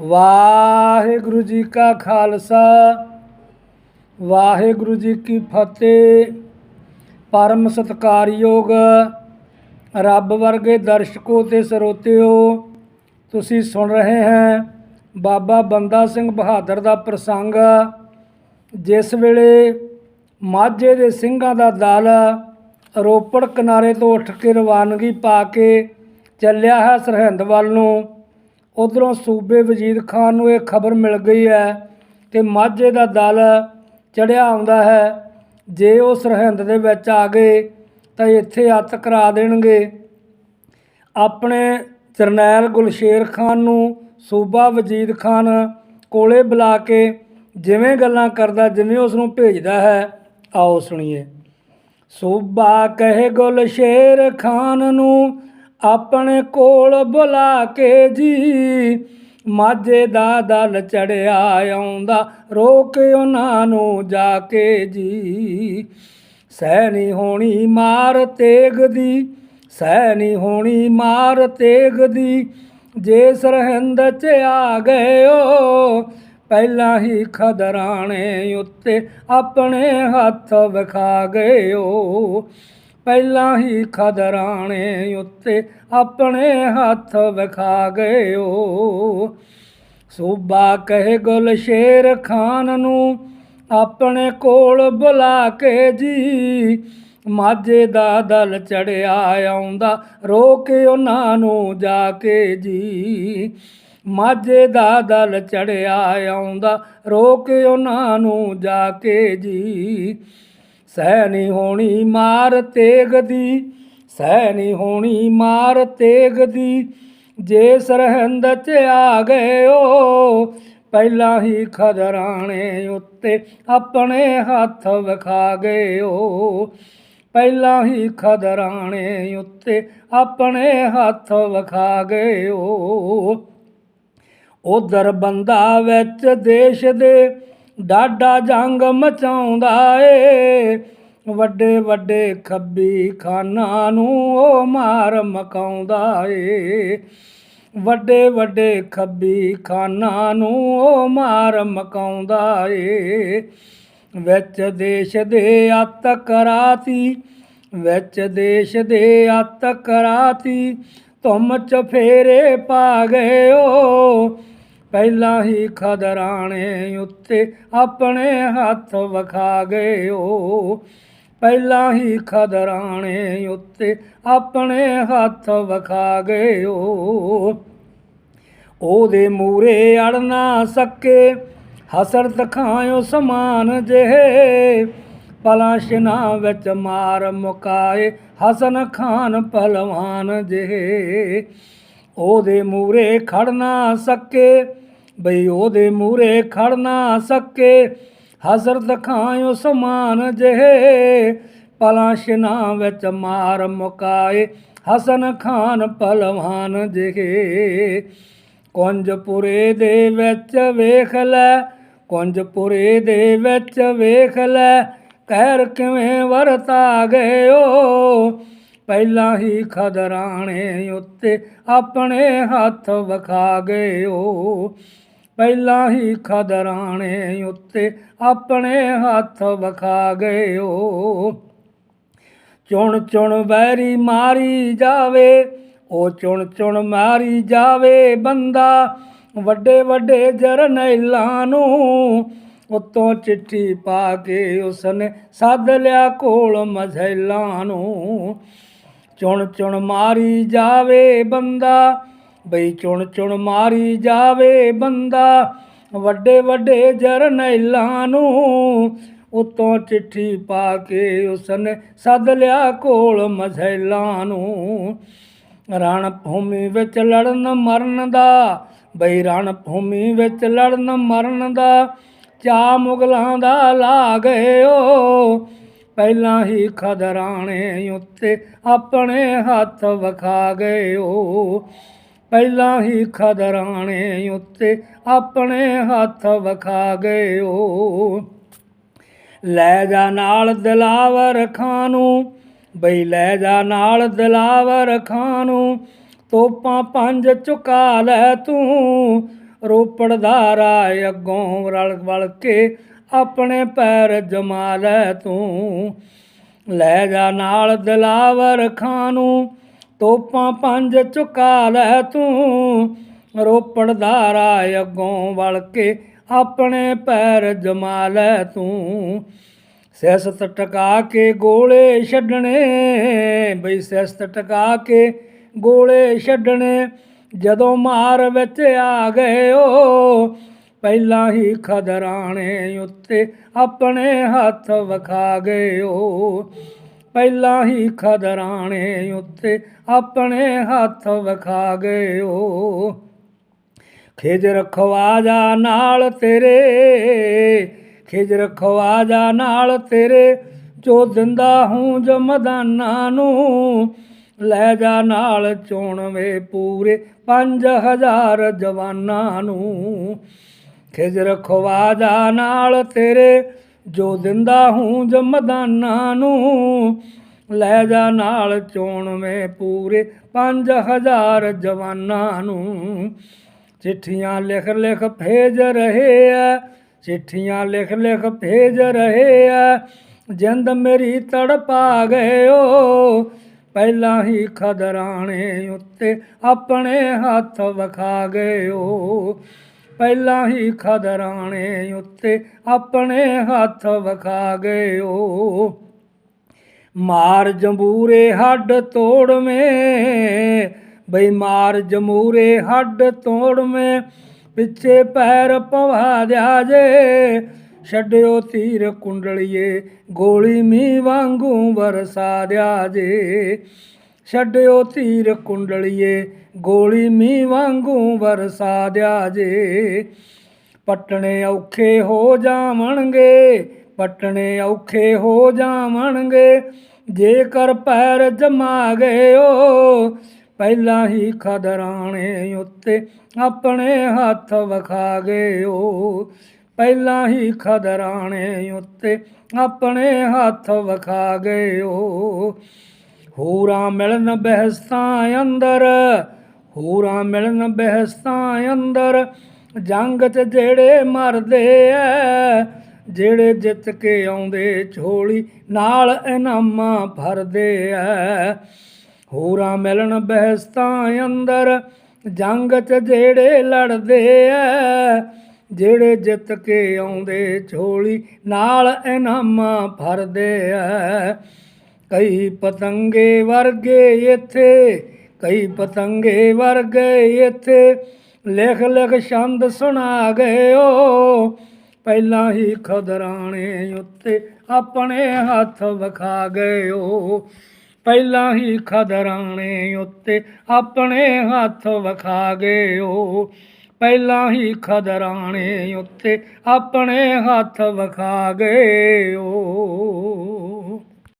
ਵਾਹਿਗੁਰੂ ਜੀ ਕਾ ਖਾਲਸਾ, ਵਾਹਿਗੁਰੂ ਜੀ ਕੀ ਫਤਿਹ। ਪਰਮ ਸਤਕਾਰਯੋਗ ਰੱਬ ਵਰਗੇ ਦਰਸ਼ਕੋ ਤੇ ਸਰੋਤਿਓ, ਤੁਸੀਂ ਸੁਣ ਰਹੇ ਹੈ ਬਾਬਾ ਬੰਦਾ ਸਿੰਘ ਬਹਾਦਰ ਦਾ ਪ੍ਰਸੰਗ, ਜਿਸ ਵੇਲੇ ਮਾਝੇ ਦੇ ਸਿੰਘਾਂ ਦਾ ਦਲ ਰੋਪੜ ਕਿਨਾਰੇ ਤੋਂ ਉੱਠ ਕੇ ਰਵਾਨਗੀ ਪਾ ਕੇ ਚੱਲਿਆ ਹੈ ਸਰਹੰਦ ਵੱਲ ਨੂੰ। ਉਧਰੋਂ ਸੂਬੇ ਵਜੀਦ ਖਾਨ ਨੂੰ ਇਹ ਖਬਰ ਮਿਲ ਗਈ ਹੈ ਕਿ ਮਾਝੇ ਦਾ ਦਲ ਚੜਿਆ ਆਉਂਦਾ ਹੈ। ਜੇ ਉਹ ਸਰਹੰਦ ਦੇ ਵਿੱਚ ਆ ਗਏ ਤਾਂ ਇੱਥੇ ਅੱਤ ਕਰਾ ਦੇਣਗੇ। ਆਪਣੇ ਜਰਨੈਲ ਗੁਲਸ਼ੇਰ ਖਾਨ ਨੂੰ ਸੂਬਾ ਵਜੀਦ ਖਾਨ ਕੋਲੇ ਬੁਲਾ ਕੇ ਜਿਵੇਂ ਗੱਲਾਂ ਕਰਦਾ, ਜਿਵੇਂ ਉਸ ਨੂੰ ਭੇਜਦਾ ਹੈ, ਆਓ ਸੁਣੀਏ। ਸੂਬਾ ਕਹੇ ਗੁਲਸ਼ੇਰ ਖਾਨ ਨੂੰ ਆਪਣੇ ਕੋਲ ਬੁਲਾ ਕੇ ਜੀ। ਮਾਝੇ ਦਾ ਦਲ ਚੜਿਆ ਆਉਂਦਾ, ਰੋਕ ਉਹਨਾਂ ਨੂੰ ਜਾ ਕੇ ਜੀ। ਸਹਿ ਹੋਣੀ ਮਾਰ ਤੇਗ ਦੀ ਸਹਿ ਹੋਣੀ ਮਾਰ ਤੇਗ ਦੀ ਜੇ ਸਰਹੰਦ ਚ ਆ ਗਏ ਓ ਪਹਿਲਾਂ ਹੀ ਖਦਰਾਣੇ ਉੱਤੇ ਆਪਣੇ ਹੱਥ ਵਿਖਾ ਗਏ ਓ ਪਹਿਲਾਂ ਹੀ ਖਦਰਾਣੇ ਉੱਤੇ ਆਪਣੇ ਹੱਥ ਵਿਖਾ ਗਏ ਓ ਸੂਬਾ ਕਹੇ ਗੁਲ ਸ਼ੇਰ ਖਾਨ ਨੂੰ ਆਪਣੇ ਕੋਲ ਬੁਲਾ ਕੇ ਜੀ। ਮਾਝੇ ਦਾ ਦਲ ਚੜਿਆ ਆਉਂਦਾ ਰੋ ਕੇ ਉਹਨਾਂ ਨੂੰ ਜਾ ਕੇ ਜੀ। ਮਾਝੇ ਦਾ ਦਲ ਚੜਿਆ ਆਉਂਦਾ ਰੋ ਕੇ ਉਹਨਾਂ ਨੂੰ ਜਾ ਕੇ ਜੀ। ਸਹਿ ਨਹੀਂ ਹੋਣੀ ਮਾਰ ਤੇਗ ਦੀ ਸਹਿ ਨਹੀਂ ਹੋਣੀ ਮਾਰ ਤੇਗ ਦੀ ਜੇ ਸਰਹੰਦ ਚ ਆ ਗਏ ਓ ਪਹਿਲਾਂ ਹੀ ਖਦਰਾਣੇ ਉੱਤੇ ਆਪਣੇ ਹੱਥ ਵਿਖਾ ਗਏ ਓ ਪਹਿਲਾਂ ਹੀ ਖਦਰਾਣੇ ਉੱਤੇ ਆਪਣੇ ਹੱਥ ਵਿਖਾ ਗਏ ਓ ਉਧਰ ਬੰਦਾ ਵਿੱਚ ਦੇਸ਼ ਦੇ ਡਾਡਾ ਜੰਗ ਮਚਾਉਂਦਾ ਏ ਵੱਡੇ ਵੱਡੇ ਖੱਬੀ ਖਾਨਾਂ ਨੂੰ ਉਹ ਮਾਰ ਮਕਾਉਂਦਾ ਏ। ਵੱਡੇ ਵੱਡੇ ਖੱਬੀ ਖਾਨਾਂ ਨੂੰ ਉਹ ਮਾਰ ਮਕਾਉਂਦਾ ਏ। ਵਿੱਚ ਦੇਸ਼ ਦੇ ਅੱਤ ਕਰਾਤੀ, ਵਿੱਚ ਦੇਸ਼ ਦੇ ਅੱਤ ਕਰਾਤੀ ਤੁਮ ਚਫੇਰੇ ਪਾ ਗਏ ਓ। ਪਹਿਲਾਂ ਹੀ ਖਦਰਾਣੇ ਉੱਤੇ ਆਪਣੇ ਹੱਥ ਵਿਖਾ ਗਏ ਓ। ਪਹਿਲਾਂ ਹੀ ਖਦਰਾਣੇ ਉੱਤੇ ਆਪਣੇ ਹੱਥ ਵਿਖਾ ਗਏ ਓ ਉਹਦੇ ਮੂਰੇ ਅੜ ਨਾ ਸਕੇ, ਹਸਰਤ ਦਿਖਾਇਓ ਸਮਾਨ ਜਿਹੇ। ਪਲਾਸ਼ਨਾ ਵਿੱਚ ਮਾਰ ਮੁਕਾਏ, ਹਸਨ ਖਾਨ ਪਹਿਲਵਾਨ ਜਿਹੇ। ਉਹਦੇ ਮੂਰੇ ਖੜ ਨਾ ਸਕੇ, ਬਈ ਉਹਦੇ ਮੂਰੇ ਖੜ ਨਾ ਸਕੇ ਹਜ਼ਰ ਦਿਖਾਇਓ ਸਮਾਨ ਜਿਹੇ। ਪਲਾਸ਼ਨਾ ਵਿੱਚ ਮਾਰ ਮੁਕਾਏ। ਹਸਨ ਖਾਨ ਪਹਿਲਵਾਨ ਜਿਹੇ। ਕੁੰਜਪੁਰੇ ਦੇ ਵਿੱਚ ਵੇਖ ਲੈ। ਕੁੰਜਪੁਰੇ ਦੇ ਵਿੱਚ ਵੇਖ ਲੈ। ਕਹਿਰ ਕਿਵੇਂ ਵਰਤਾ ਗਏ ਓ। ਪਹਿਲਾਂ ਹੀ ਖਦਰਾਣੇ ਉੱਤੇ ਆਪਣੇ ਹੱਥ ਵਿਖਾ ਗਏ ਓ। ਪਹਿਲਾਂ ਹੀ ਖਦਰਾਣੇ ਉੱਤੇ ਆਪਣੇ ਹੱਥ ਵਿਖਾ ਗਏ ਓ ਚੁਣ ਚੁਣ ਵੈਰੀ ਮਾਰੀ ਜਾਵੇ, ਉਹ ਚੁਣ ਚੁਣ ਮਾਰੀ ਜਾਵੇ ਬੰਦਾ, ਵੱਡੇ ਵੱਡੇ ਜਰਨੈਲਾਂ ਨੂੰ ਉਤੋਂ ਚਿੱਠੀ ਪਾ ਕੇ ਉਸਨੇ ਸੱਦ ਲਿਆ ਕੋਲ ਮਝੈਲਾਂ ਨੂੰ। ਚੁਣ ਚੁਣ ਮਾਰੀ ਜਾਵੇ ਬੰਦਾ ਬਈ ਚੁਣ ਚੁਣ ਮਾਰੀ ਜਾਵੇ ਬੰਦਾ, ਵੱਡੇ ਵੱਡੇ ਜਰਨੈਲਾਂ ਨੂੰ, ਉਤੋਂ ਚਿੱਠੀ ਪਾ ਕੇ ਉਸਨੇ ਸੱਦ ਲਿਆ ਕੋਲ ਮਝੈਲਾਂ ਨੂੰ। ਰਣ ਭੂਮੀ ਵਿੱਚ ਲੜਨ ਮਰਨ ਦਾ, ਬਈ ਰਣ ਭੂਮੀ ਵਿੱਚ ਲੜਨ ਮਰਨ ਦਾ ਚਾ ਮੁਗਲਾਂ ਦਾ ਲਾ ਗਏ ਓ। ਪਹਿਲਾਂ ਹੀ ਖਦਰਾਣੇ ਉੱਤੇ ਆਪਣੇ ਹੱਥ ਵਿਖਾ ਗਏ ਓ। ਪਹਿਲਾਂ ਹੀ ਖਦਰਾਣੇ ਉੱਤੇ ਆਪਣੇ ਹੱਥ ਵਿਖਾ ਗਏ ਓ ਲੈ ਜਾ ਨਾਲ ਦਿਲਾਵਰ ਖਾਂ ਨੂੰ ਬਈ ਲੈ ਜਾ ਨਾਲ ਦਿਲਾਵਰ ਖਾਂ ਨੂੰ ਤੋਪਾਂ ਪੰਜ ਚੁਕਾ ਲੈ ਤੂੰ। ਰੋਪੜ ਦਾ ਰਾਏ ਅੱਗੋਂ ਰਲ ਵਲ ਕੇ ਆਪਣੇ ਪੈਰ ਜਮਾ ਲੈ ਤੂੰ। ਲੈ ਜਾ ਨਾਲ ਦਿਲਾਵਰ ਖਾਂ ਨੂੰ ਤੋਪਾਂ ਪੰਜ ਚੁਕਾ ਲੈ ਤੂੰ। ਰੋਪੜ ਦਾ ਰਾਹ ਅੱਗੋਂ ਵਲ ਕੇ ਆਪਣੇ ਪੈਰ ਜਮਾ ਲੈ ਤੂੰ। ਸਿਆਸਤ ਟਕਾ ਕੇ ਗੋਲੇ ਛੱਡਣੇ, ਬਈ ਸਿਆਸਤ ਟਕਾ ਕੇ ਗੋਲੇ ਛੱਡਣੇ, ਜਦੋਂ ਮਾਰ ਵਿੱਚ ਆ ਗਏ ਓ, ਪਹਿਲਾਂ ਹੀ ਖਦਰਾਣੇ ਉੱਤੇ ਆਪਣੇ ਹੱਥ ਵਿਖਾ ਗਏ ਓ। ਪਹਿਲਾਂ ਹੀ ਖਦਰਾਣੇ ਉੱਤੇ ਆਪਣੇ ਹੱਥ ਵਿਖਾ ਗਏ ਓ ਖਿਜਰ ਖਵਾਜਾ ਨਾਲ ਤੇਰੇ ਖਿਜਰ ਖਵਾਜਾ ਨਾਲ ਤੇਰੇ, ਜੋ ਦਿੰਦਾ ਹੂੰ ਜਮਦਾਨਾ ਨੂੰ, ਲੈ ਜਾ ਨਾਲ ਚੋਣਵੇ ਪੂਰੇ 5000 ਜਵਾਨਾਂ ਨੂੰ। ਖਿਜਰ ਖਵਾਜਾ ਨਾਲ ਤੇਰੇ ਜੋ ਦਿੰਦਾ ਹੂੰ ਜਮਦਾਨਾ ਨੂੰ, ਲੈ ਜਾ ਨਾਲ ਚੋਣਵੇਂ ਪੂਰੇ 5000 ਜਵਾਨਾਂ ਨੂੰ। ਚਿੱਠੀਆਂ ਲਿਖ ਲਿਖ ਭੇਜ ਰਹੇ ਆ ਚਿੱਠੀਆਂ ਲਿਖ ਲਿਖ ਭੇਜ ਰਹੇ ਆ ਜਿੰਦ ਮੇਰੀ ਤੜਪਾ ਗਏ ਓ, ਪਹਿਲਾਂ ਹੀ ਖਦਰਾਣੇ ਉੱਤੇ ਆਪਣੇ ਹੱਥ ਵਿਖਾ ਗਏ ਓ। ਪਹਿਲਾਂ ਹੀ ਖਦਰਾਣੇ ਉੱਤੇ ਆਪਣੇ ਹੱਥ ਵਿਖਾ ਗਏ ਓ ਮਾਰ ਜੰਬੂਰੇ ਹੱਡ ਤੋੜ ਤੋੜਵੇਂ ਬਈ ਮਾਰ ਜਮੂਰੇ ਹੱਡ ਤੋੜ ਤੋੜਵੇਂ ਪਿੱਛੇ ਪੈਰ ਪਵਾ ਦਿਆ ਜੇ। ਛੱਡਿਓ ਤੀਰ ਕੁੰਡਲੀਏ, ਗੋਲੀ ਮੀ ਵਾਂਗੂ ਵਰਸਾ ਦਿਆ ਜੇ। ਛੱਡਿਓ ਤੀਰ ਕੁੰਡਲੀਏ, ਗੋਲੀ ਮੀ ਵਾਂਗੂ ਵਰਸਾ ਦਿਆ ਜੇ। ਪਟਣੇ ਔਖੇ ਹੋ ਜਾਵਣਗੇ, ਪਟਣੇ ਔਖੇ ਹੋ ਜਾਵਣਗੇ। ਜੇਕਰ ਪੈਰ ਜਮਾ ਗਏ ਓ, ਪਹਿਲਾਂ ਹੀ ਖਦਰਾਣੇ ਉੱਤੇ ਆਪਣੇ ਹੱਥ ਵਿਖਾ ਗਏ ਓ। ਪਹਿਲਾਂ ਹੀ ਖਦਰਾਣੇ ਉੱਤੇ ਆਪਣੇ ਹੱਥ ਵਿਖਾ ਗਏ ਓ। ਹੋਰਾਂ ਮਿਲਣ ਬਹਿਸਤਾਂ ਅੰਦਰ, ਹੋਰਾਂ ਮਿਲਣ ਬਹਿਸਤਾਂ ਅੰਦਰ। ਜੰਗ 'ਚ ਜਿਹੜੇ ਮਰਦੇ ਐ, ਜਿਹੜੇ ਜਿੱਤ ਕੇ ਆਉਂਦੇ ਛੋਲੀ ਨਾਲ ਇਨਾਮਾਂ ਭਰਦੇ ਐ। ਹੋਰਾਂ ਮਿਲਣ ਬਹਿਸਤਾਂ ਅੰਦਰ, ਜੰਗ 'ਚ ਜਿਹੜੇ ਲੜਦੇ ਐ, ਜਿਹੜੇ ਜਿੱਤ ਕੇ ਆਉਂਦੇ ਛੋਲੀ ਨਾਲ ਇਨਾਮਾਂ ਭਰਦੇ ਐ। ਕਈ ਪਤੰਗੇ ਵਰਗੇ ਇੱਥੇ, ਕਈ ਪਤੰਗੇ ਵਰਗੇ ਇੱਥੇ। ਲਿਖ ਲਿਖ ਛੰਦ ਸੁਣਾ ਗਏ ਓ ਪਹਿਲਾਂ ਹੀ ਖਦਰਾਣੇ ਉੱਤੇ ਆਪਣੇ ਹੱਥ ਵਿਖਾ ਗਏ ਓ ਪਹਿਲਾਂ ਹੀ ਖਦਰਾਣੇ ਉੱਤੇ ਆਪਣੇ ਹੱਥ ਵਿਖਾ ਗਏ ਓ ਪਹਿਲਾਂ ਹੀ ਖਦਰਾਣੇ ਉੱਤੇ ਆਪਣੇ ਹੱਥ ਵਿਖਾ ਗਏ ਓ